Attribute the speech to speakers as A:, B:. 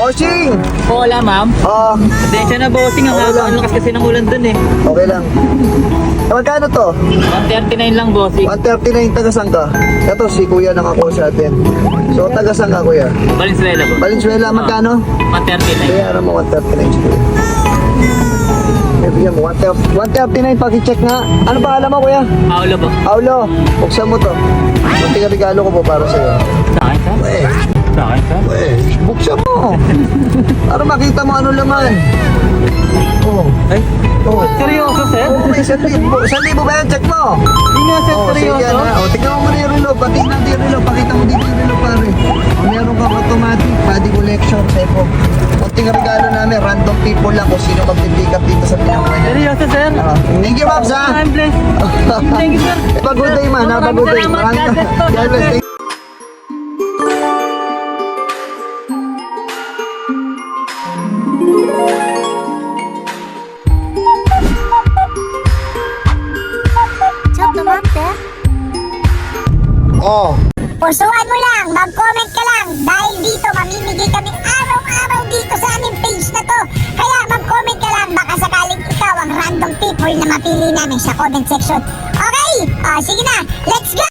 A: Bossing!
B: Oo, wala ma'am.
A: Oh,
B: Pasensya na bossing, ang
A: Oo
B: haba ang lakas kasi ng ulan dun eh.
A: okay lang. Eh, Magkano to?
B: 139 lang bossing.
A: 139 taga saan ka? Ito si kuya nakako sa atin. So taga saan ka kuya?
B: Valenzuela po.
A: Valenzuela magkano?
B: 139.
A: Bayaran mo 139 si kuya. Eh, bigyan mo 139 139 paki-check nga. Ano ba alam mo kuya?
B: Paolo po.
A: Aulo, buksan mo to. Munting regalo ko po para sa'yo.
B: Sa akin sir?
A: Eh, Para makita mo ano laman. Oh,
B: Ay,
A: oh.
B: seryoso sir?
A: Oh, may 1,000. 1,000 ba yan? Check mo.
B: Hindi nga sir,
A: Oh, sige
B: seryoso?
A: yan ha. Oh, tingnan mo muna yung relo. Pati natin yung relo. Pakita mo dito yung relo pare. Oh, meron kang automatic body collection. Sepo. Kunting regalo namin. Random people lang kung sino magpipick up dito sa niya.
B: Seryoso sir?
A: Ah, thank you, Mabs ha.
B: I'm blessed. Thank you sir.
A: Have a good day man. Have a good day.
B: God bless.
A: God bless. Oh,
C: Pusuan mo lang, mag-comment ka lang dahil dito mamimigay kami araw-araw dito sa aming page na to. Kaya mag-comment ka lang, baka sakaling ikaw ang random people na mapili namin sa comment section. Okay, ah, sige na, let's go!